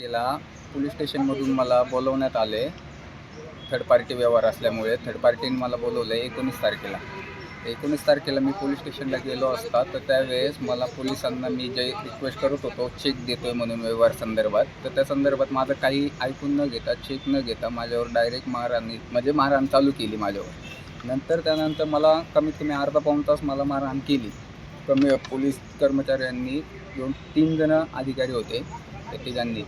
तारखेला पोलीस स्टेशनमधून मला बोलवण्यात आले. थर्ड पार्टी व्यवहार असल्यामुळे थर्ड पार्टीने मला बोलवलं आहे एकोणीस तारखेला. एकोणीस तारखेला मी पोलीस स्टेशनला गेलो असता तर त्यावेळेस मला पोलिसांना मी जे रिक्वेस्ट करत होतो चेक देतोय म्हणून व्यवहार संदर्भात. तर त्या संदर्भात माझं काही ऐकून न घेता चेक न घेता माझ्यावर डायरेक्ट मारहाण म्हणजे मारहाण चालू केली माझ्यावर. नंतर त्यानंतर मला कमीत कमी अर्धा पाऊण तास मला मारहाण केली. कमी पोलीस कर्मचाऱ्यांनी दोन तीन जण अधिकारी होते त्या तिघांनी.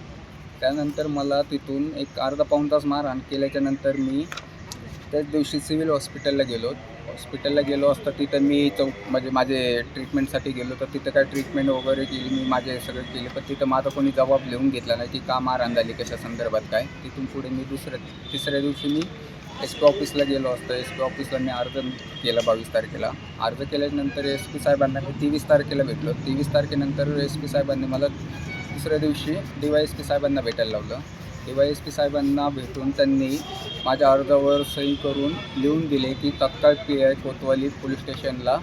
त्यानंतर मला तिथून एक अर्धा पाऊण तास मारहाण केल्याच्यानंतर मी त्याच दिवशी सिव्हिल हॉस्पिटलला गेलो. हॉस्पिटलला गेलो असता तिथं मी चौक म्हणजे माझे ट्रीटमेंटसाठी गेलो. तर तिथं काय ट्रीटमेंट वगैरे केली मी माझे सगळं केले. पण तिथं माझा कोणी जबाब लिहून घेतला नाही की का मारहाण झाली कशा संदर्भात काय. तिथून पुढे मी दुसऱ्या तिसऱ्या दिवशी मी एस पी ऑफिसला गेलो असतो. एस पी ऑफिसला मी अर्ज केला बावीस तारखेला. अर्ज केल्यानंतर एस पी साहेबांना मी तेवीस तारखेला भेटलो. तेवीस तारखेनंतर एस पी साहेबांनी मला दुसऱ्या दिवशी डी वाय एस पी साहेबांना भेटायला लावलं. डी वाय एस पी साहेबांना भेटून त्यांनी माझ्या अर्जावर सही करून लिहून दिले की तत्काळ पी आय कोतवाली पोलीस स्टेशनला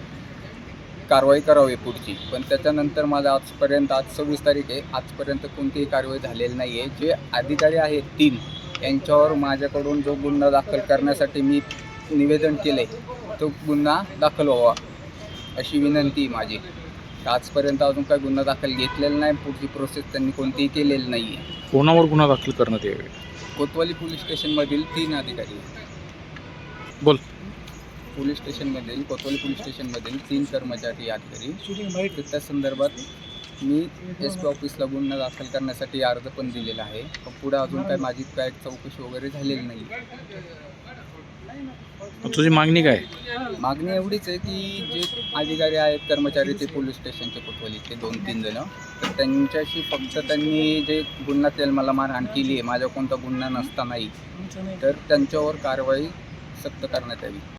कारवाई करावी पुढची. पण त्याच्यानंतर माझा आजपर्यंत आज सव्वीस तारीख आहे आजपर्यंत कोणतीही कारवाई झालेली नाही आहे जे अधिकारी आहेत तीन यांच्यावर माझ्याकडून जो गुन्हा दाखल करण्यासाठी मी निवेदन केलं आहे तो गुन्हा दाखल व्हावा अशी विनंती माझी. आजपर्यंत अजून काही गुन्हा दाखल घेतलेला नाही. पुढची प्रोसेस त्यांनी कोणतीही केलेली नाही आहे कोणावर गुन्हा दाखल करण्यात यावे? कोतवाली पोलीस स्टेशनमधील तीन अधिकारी. बोल. पोलीस स्टेशनमधील कोतवाली पोलीस स्टेशनमधील तीन कर्मचारी अधिकारी. त्या संदर्भात मी एस पी ऑफिसला गुन्हा दाखल करण्यासाठी अर्ज पण दिलेला आहे. पण पुढे अजून काय माझी काय चौकशी वगैरे झालेली नाही तुझी मागणी काय मागणी एवढीच आहे की जे अधिकारी आहेत कर्मचारी ते पोलीस स्टेशनचे कोतवालीचे दोन तीन जण. तर त्यांच्याशी फक्त त्यांनी जे गुन्हा तेल मला मारहाण केली आहे माझ्या कोणता गुन्हा नसतानाही तर त्यांच्यावर कारवाई सक्त करण्यात यावी.